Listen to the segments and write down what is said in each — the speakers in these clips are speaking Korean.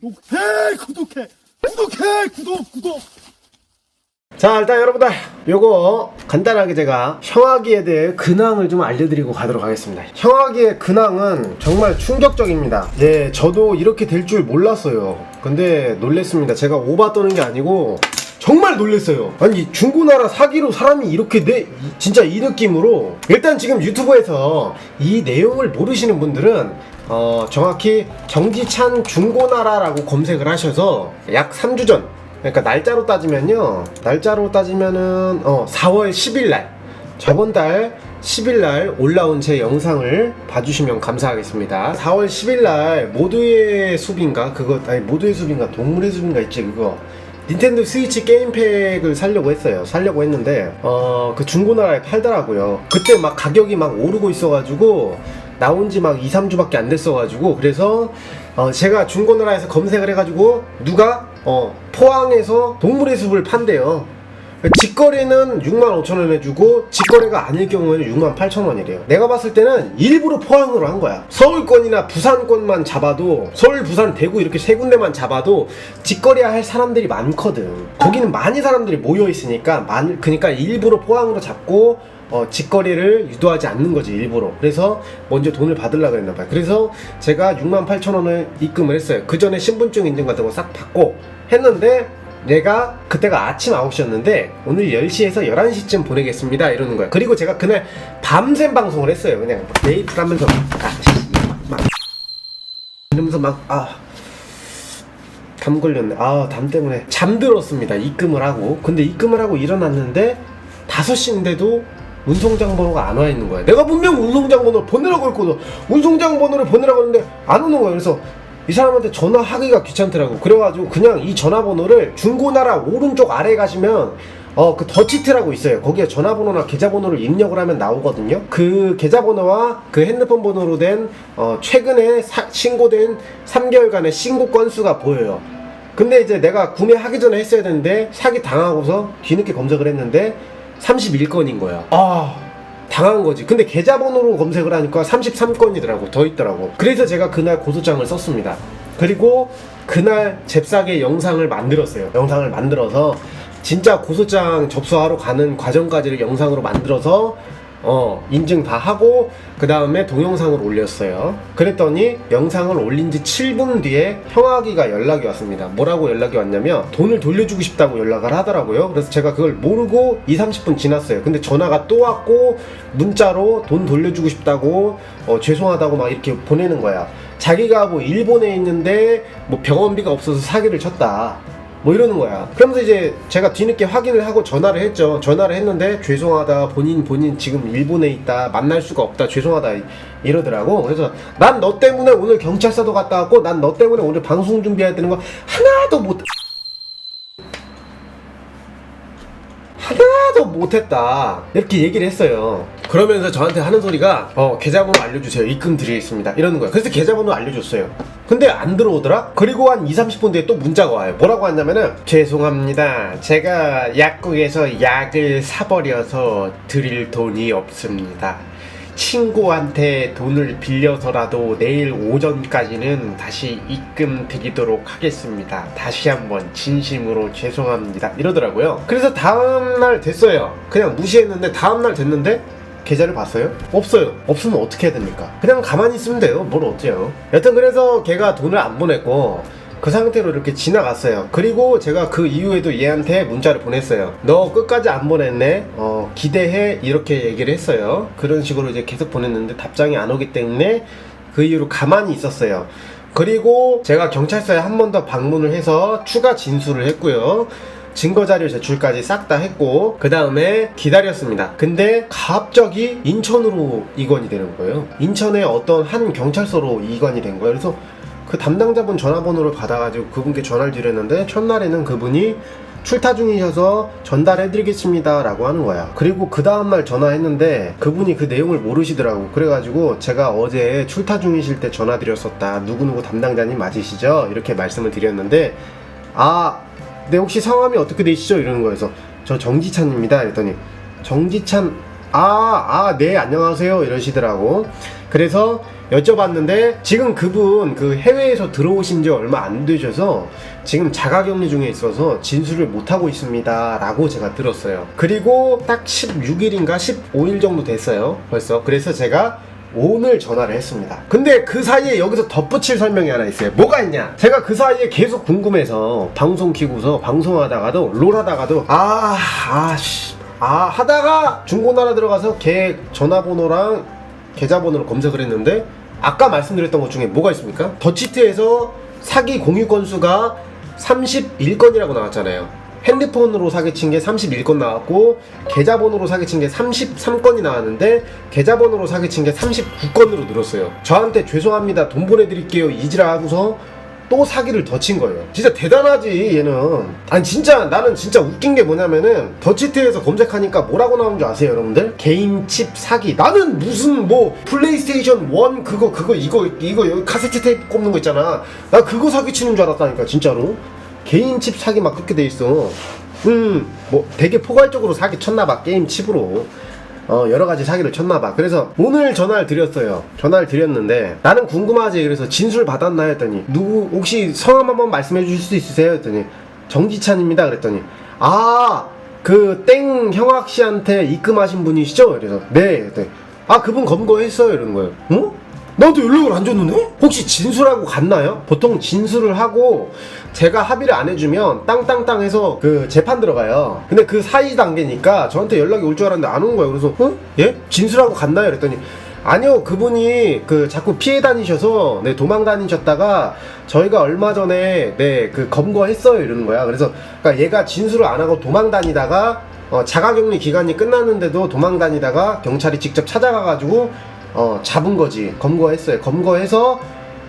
구독해 구독해. 구독해 구독 구독. 자 일단 여러분들 요거 간단하게 제가 형아기에 대해 근황을 좀 알려드리고 가도록 하겠습니다. 형아기의 근황은 정말 충격적입니다. 네 저도 이렇게 될 줄 몰랐어요. 근데 놀랬습니다. 제가 오바 떠는 게 아니고 정말 놀랬어요 아니 중고나라 사기로 사람이 이렇게 돼 이- 진짜 이 느낌으로 일단 지금 유튜브에서 이 내용을 모르시는 분들은 어 정확히 정지찬 중고나라라고 검색을 하셔서 약 3주 전 그러니까 날짜로 따지면요. 날짜로 따지면은 어 4월 10일 날 저번 달 10일 날 올라온 제 영상을 봐주시면 감사하겠습니다. 4월 10일 날 모두의 숲인가 그거 아니 모두의 숲인가 동물의 숲인가 있지 그거 닌텐도 스위치 게임팩을 살려고 했어요. 살려고 했는데 어 그 중고나라에 팔더라고요. 그때 막 가격이 막 오르고 있어가지고 나온 지 막 2, 3주밖에 안 됐어가지고 그래서 어 제가 중고나라에서 검색을 해가지고 누가 어 포항에서 동물의 숲을 판대요. 직거래는 6만 5천 원 해주고 직거래가 아닐 경우에는 6만 8천 원이래요. 내가 봤을 때는 일부러 포항으로 한 거야. 서울권이나 부산권만 잡아도 서울, 부산, 대구 이렇게 세 군데만 잡아도 직거래 할 사람들이 많거든. 거기는 많이 사람들이 모여 있으니까 많 그러니까 일부러 포항으로 잡고 어, 직거래를 유도하지 않는 거지 일부러 그래서 먼저 돈을 받으려고 했나 봐요 그래서 제가 6만 8천 원을 입금을 했어요 그 전에 신분증 인증 같은 거 싹 받고 했는데 내가 그때가 아침 9시였는데 오늘 10시에서 11시쯤 보내겠습니다 이러는 거예요 그리고 제가 그날 밤샘 방송을 했어요 그냥 메이플 하면서 막, 아, 막 이러면서 막아 담 걸렸네. 아, 담 때문에 잠들었습니다. 입금을 하고. 근데 입금을 하고 일어났는데 5시인데도 운송장 번호가 안 와 있는 거야. 내가 분명 운송장 번호를 보내라고 했거든. 운송장 번호를 보내라고 했는데 안 오는 거야. 그래서 이 사람한테 전화하기가 귀찮더라고. 그래가지고 그냥 이 전화번호를 중고나라 오른쪽 아래에 가시면 어, 그 더치트라고 있어요. 거기에 전화번호나 계좌번호를 입력을 하면 나오거든요. 그 계좌번호와 그 핸드폰 번호로 된, 어, 최근에 사- 신고된 3개월간의 신고 건수가 보여요. 근데 이제 내가 구매하기 전에 했어야 되는데, 사기 당하고서 뒤늦게 검색을 했는데, 31건인 거야. 아. 당한 거지. 근데 계좌번호로 검색을 하니까 33건이더라고. 더 있더라고. 그래서 제가 그날 고소장을 썼습니다. 그리고 그날 잽싸게 영상을 만들었어요. 영상을 만들어서 진짜 고소장 접수하러 가는 과정까지를 영상으로 만들어서 어 인증 다 하고 그 다음에 동영상을 올렸어요. 그랬더니 영상을 올린 지 7분 뒤에 형아기가 연락이 왔습니다. 뭐라고 연락이 왔냐면 돈을 돌려주고 싶다고 연락을 하더라고요. 그래서 제가 그걸 모르고 2, 30분 지났어요. 근데 전화가 또 왔고 문자로 돈 돌려주고 싶다고 어, 죄송하다고 막 이렇게 보내는 거야. 자기가 뭐 일본에 있는데 뭐 병원비가 없어서 사기를 쳤다. 뭐 이러는 거야. 그러면서 이제 제가 뒤늦게 확인을 하고 전화를 했죠. 전화를 했는데 죄송하다. 본인 본인 지금 일본에 있다. 만날 수가 없다. 죄송하다. 이- 이러더라고. 그래서 난 너 때문에 오늘 경찰서도 갔다 왔고 난 너 때문에 오늘 방송 준비해야 되는 거 하나도 못 하나도 못했다 이렇게 얘기를 했어요 그러면서 저한테 하는 소리가 어 계좌번호 알려주세요 입금 드리겠습니다 이러는 거예요 그래서 계좌번호 알려줬어요 근데 안 들어오더라 그리고 한 2, 30분 뒤에 또 문자가 와요 뭐라고 하냐면은 죄송합니다 제가 약국에서 약을 사버려서 드릴 돈이 없습니다 친구한테 돈을 빌려서라도 내일 오전까지는 다시 입금 드리도록 하겠습니다. 다시 한번 진심으로 죄송합니다. 이러더라고요. 그래서 다음날 됐어요. 그냥 무시했는데 다음날 됐는데 계좌를 봤어요? 없어요. 없으면 어떻게 해야 됩니까? 그냥 가만히 있으면 돼요. 뭘 어때요? 여튼 그래서 걔가 돈을 안 보냈고 그 상태로 이렇게 지나갔어요. 그리고 제가 그 이후에도 얘한테 문자를 보냈어요. 너 끝까지 안 보냈네? 어, 기대해. 이렇게 얘기를 했어요. 그런 식으로 이제 계속 보냈는데 답장이 안 오기 때문에 그 이후로 가만히 있었어요. 그리고 제가 경찰서에 한 번 더 방문을 해서 추가 진술을 했고요. 증거 자료 제출까지 싹 다 했고 그 다음에 기다렸습니다. 근데 갑자기 인천으로 이관이 되는 거예요. 인천의 어떤 한 경찰서로 이관이 된 거예요. 그래서 그 담당자분 전화번호를 받아가지고 그분께 전화를 드렸는데 첫날에는 그분이 출타 중이셔서 전달해드리겠습니다 라고 하는 거야. 그리고 그 다음날 전화했는데 그분이 그 내용을 모르시더라고. 그래가지고 제가 어제 출타 중이실 때 전화드렸었다. 누구누구 담당자님 맞으시죠? 이렇게 말씀을 드렸는데 아 네 혹시 성함이 어떻게 되시죠? 이러는 거여서 저 정지찬입니다. 이랬더니 정지찬 아 아 네 안녕하세요 이러시더라고 그래서 여쭤봤는데 지금 그분 그 해외에서 들어오신 지 얼마 안 되셔서 지금 자가 격리 중에 있어서 진술을 못 하고 있습니다 라고 제가 들었어요. 그리고 딱 16일인가 15일 정도 됐어요. 벌써. 그래서 제가 오늘 전화를 했습니다. 근데 그 사이에 여기서 덧붙일 설명이 하나 있어요. 뭐가 있냐? 제가 그 사이에 계속 궁금해서 방송 키고서 방송하다가도 롤 하다가도 아, 아, 씨. 아, 하다가 중고나라 들어가서 걔 전화번호랑 계좌번호를 검색을 했는데 아까 말씀드렸던 것 중에 뭐가 있습니까? 더치트에서 사기 공유 건수가 31건이라고 나왔잖아요. 핸드폰으로 사기친 게 31건 나왔고 계좌번호로 사기친 게 33건이 나왔는데 계좌번호로 사기친 게 39건으로 늘었어요. 저한테 죄송합니다. 돈 보내드릴게요. 이지라 하고서 또 사기를 더 친 거예요. 진짜 대단하지 얘는. 아니 진짜 나는 진짜 웃긴 게 뭐냐면은 더치트에서 검색하니까 뭐라고 나오는 줄 아세요 여러분들? 개인 칩 사기. 나는 무슨 뭐 플레이스테이션 1 그거 그거 이거 이거 여기 카세트 테이프 꼽는 거 있잖아. 나 그거 사기 치는 줄 알았다니까 진짜로. 개인 칩 사기 막 그렇게 돼 있어. 음, 뭐 되게 포괄적으로 사기 쳤나봐 게임 칩으로. 어, 여러 가지 사기를 쳤나봐. 그래서 오늘 전화를 드렸어요. 전화를 드렸는데 나는 궁금하지. 그래서 진술 받았나 했더니 누구 혹시 성함 한번 말씀해 주실 수 있으세요? 했더니 정지찬입니다. 그랬더니 아, 그 땡 형학 씨한테 입금하신 분이시죠? 그래서 네. 그랬더니 아, 그분 검거했어요. 이러는 거예요. 어? 나한테 연락을 안 줬는데? 혹시 진술하고 갔나요? 보통 진술을 하고 제가 합의를 안 해주면 땅땅땅 해서 그 재판 들어가요. 근데 그 사이 단계니까 저한테 연락이 올 줄 알았는데 안 온 거예요. 그래서 어? 예? 진술하고 갔나요? 그랬더니 아니요 그분이 그 자꾸 피해 다니셔서 네 도망 다니셨다가 저희가 얼마 전에 네그 검거했어요 이러는 거야. 그래서 그러니까 얘가 진술을 안 하고 도망 다니다가 어, 자가격리 기간이 끝났는데도 도망 다니다가 경찰이 직접 찾아가가지고 어, 잡은 거지. 검거했어요. 검거해서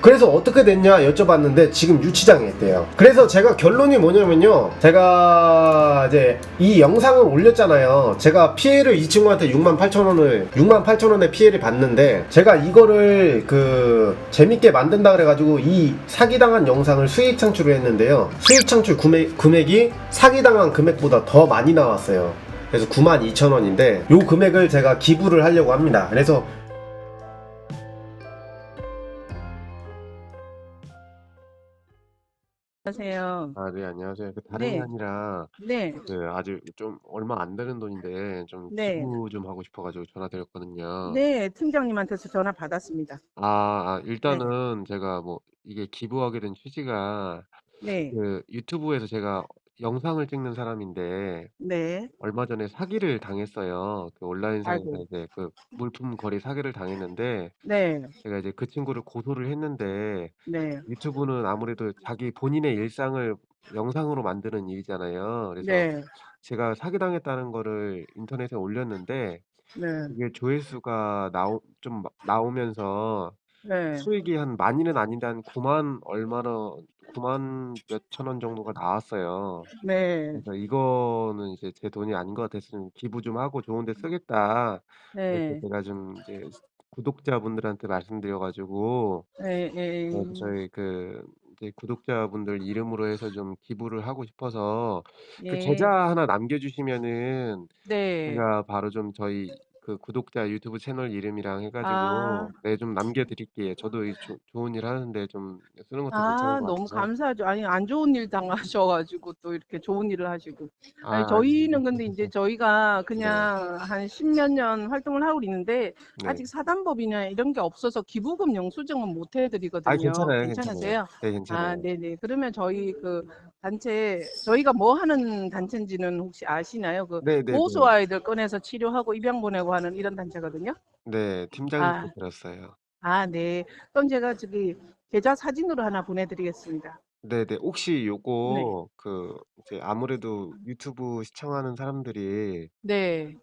그래서 어떻게 됐냐 여쭤봤는데 지금 유치장에 있대요. 그래서 제가 결론이 뭐냐면요. 제가 이제 이 영상을 올렸잖아요. 제가 피해를 이 친구한테 6만 8천 원을 6만 8천 원의 피해를 봤는데 제가 이거를 그 재밌게 만든다 그래가지고 이 사기당한 영상을 수익 창출을 했는데요. 수익 창출 금액, 금액이 사기당한 금액보다 더 많이 나왔어요. 그래서 9만 2천 원인데 요 금액을 제가 기부를 하려고 합니다. 그래서 안녕하세요. 아, 네, 안녕하세요. 그 다름이 네. 아니라 네, 그 아주 좀 얼마 안 되는 돈인데 좀 네. 기부 좀 하고 싶어 가지고 전화 드렸거든요. 네, 팀장님한테서 전화 받았습니다. 아, 아, 일단은 제가 뭐 이게 기부하게 된 취지가 네, 그 유튜브에서 제가 영상을 찍는 사람인데 네, 얼마 전에 사기를 당했어요. 그 온라인상에서 아이고, 이제 그 물품 거래 사기를 당했는데 네, 제가 이제 그 친구를 고소를 했는데 네, 유튜브는 아무래도 자기 본인의 일상을 영상으로 만드는 일이잖아요. 그래서 네, 제가 사기당했다는 거를 인터넷에 올렸는데 네, 이게 조회수가 나오 좀 마 나오면서 네, 수익이 한 많이는 아닌데 한 9만 얼마나 9만 몇천 원 정도가 나왔어요. 네, 그래서 이거는 이제 제 돈이 아닌 것 같아서 좀 '기부 좀 하고 좋은 데 쓰겠다.' 이렇게 네, 제가 좀 이제 구독자분들한테 말씀드려 가지고 네, 네 네, 저희 그 이제 구독자분들 이름으로 해서 좀 기부를 하고 싶어서 그 계좌 예, 하나 남겨 주시면은 네. 제가 바로 좀 저희 그 구독자 유튜브 채널 이름이랑 해 아, 가지고 네 좀 남겨 드릴게요. 저도 이좋 좋은 일 하는데 좀 쓰는 것도 괜찮은 아, 것 너무 같아서. 감사하죠. 아니, 안 좋은 일 당하셔 가지고 또 이렇게 좋은 일을 하시고. 아니, 아 저희는 근데 이제 저희가 네. 그냥 한 십 몇 년 활동을 하고 있는데 네. 아직 사단법이나 이런 게 없어서 기부금 영수증은 못아 해드리거든요. 괜찮아요, 괜찮아요. 괜찮으세요? 네 아, 괜찮아요. 네네. 그러면 저희 그 단체, 저희가 뭐 하는 단체인지는 혹시 아시나요? 그 네네네. 보호소 아이들 꺼내서 치료하고 입양 보내고 하는 이런 단체거든요. 네. 팀장님께 아, 들었어요. 아, 네. 그럼 제가 저기 계좌 사진으로 하나 보내드리겠습니다. 네네. 혹시 네, 요거 그 이제 아무래도 유튜브 시청하는 사람들이 네,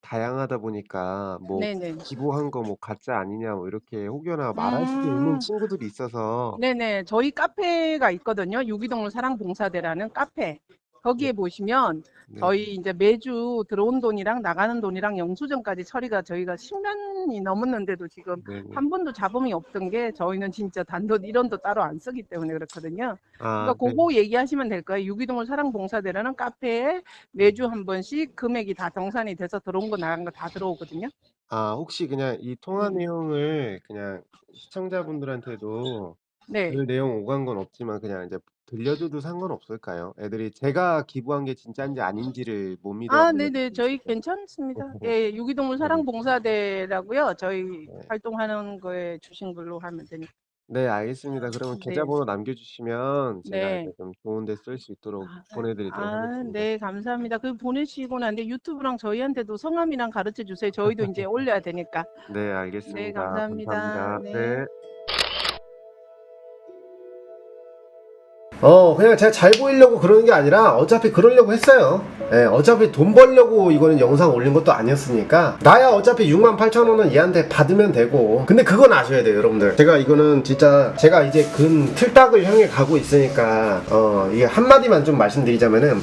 다양하다 보니까 뭐 네네. 기부한 거 뭐 가짜 아니냐 뭐 이렇게 혹여나 말할 수도 있는 음, 친구들이 있어서 네네. 저희 카페가 있거든요. 유기동물 사랑봉사대라는 카페. 거기에 보시면 네. 저희 이제 매주 들어온 돈이랑 나가는 돈이랑 영수증까지 처리가 저희가 10년이 넘었는데도 지금 네, 네. 한 번도 잡음이 없던 게 저희는 진짜 단돈 1원도 따로 안 쓰기 때문에 그렇거든요. 아, 그러니까 그거 얘기하시면 될 거예요. 유기동물 사랑봉사대라는 카페에 매주 한 번씩 금액이 다 정산이 돼서 들어온 거 나간 거 다 들어오거든요. 아, 혹시 그냥 이 통화 음. 내용을 그냥 시청자분들한테도 네. 그 내용 오간 건 없지만 그냥 이제 들려줘도 상관없을까요? 애들이 제가 기부한 게 진짜인지 아닌지를 못 믿어. 아, 네네. 저희 괜찮습니다. 예, 유기동물 네. 사랑봉사대라고요. 저희 활동하는 거에 주신 걸로 하면 되니까. 네, 알겠습니다. 그러면 네. 계좌번호 남겨주시면 제가 네. 이제 좀 좋은 데 쓸 수 있도록 아, 보내드리도록 아, 하겠습니다. 네, 감사합니다. 그 보내시고 난데 유튜브랑 저희한테도 성함이랑 가르쳐 주세요. 저희도 이제 올려야 되니까. 네, 알겠습니다. 네, 감사합니다. 감사합니다. 네. 네. 어, 그냥 제가 잘 보이려고 그러는 게 아니라 어차피 그러려고 했어요. 예, 어차피 돈 벌려고 이거는 영상 올린 것도 아니었으니까. 나야 어차피 6만 8천 원은 얘한테 받으면 되고. 근데 그건 아셔야 돼요 여러분들. 제가 이거는 진짜 제가 이제 근 틀딱을 향해 가고 있으니까 어 이게 한마디만 좀 말씀드리자면은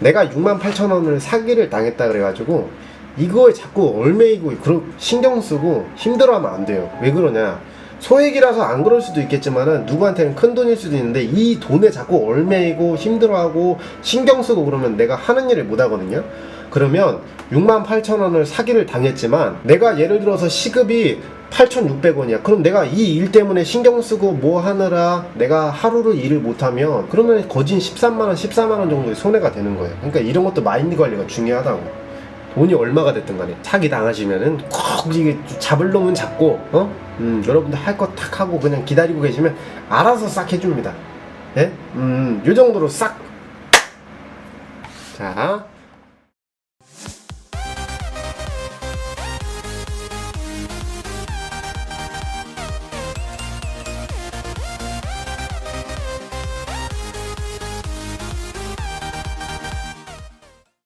내가 6만 8천 원을 사기를 당했다 그래가지고 이거에 자꾸 얼매이고 그런 신경 쓰고 힘들어하면 안 돼요. 왜 그러냐 소액이라서 안 그럴 수도 있겠지만은 누구한테는 큰 돈일 수도 있는데 이 돈에 자꾸 얼매이고 힘들어하고 신경 쓰고 그러면 내가 하는 일을 못 하거든요. 그러면 6만 8천 원을 사기를 당했지만 내가 예를 들어서 시급이 8,600원이야. 그럼 내가 이 일 때문에 신경 쓰고 뭐 하느라 내가 하루를 일을 못하면 그러면 거진 13만 원, 14만 원 정도의 손해가 되는 거예요. 그러니까 이런 것도 마인드 관리가 중요하다고. 돈이 얼마가 됐든 간에 사기 당하시면은 꼭 이게 잡을 놈은 잡고 어? 음, 여러분들 할 거 탁 하고 그냥 기다리고 계시면 알아서 싹 해줍니다. 예? 음, 요 정도로 싹. 자,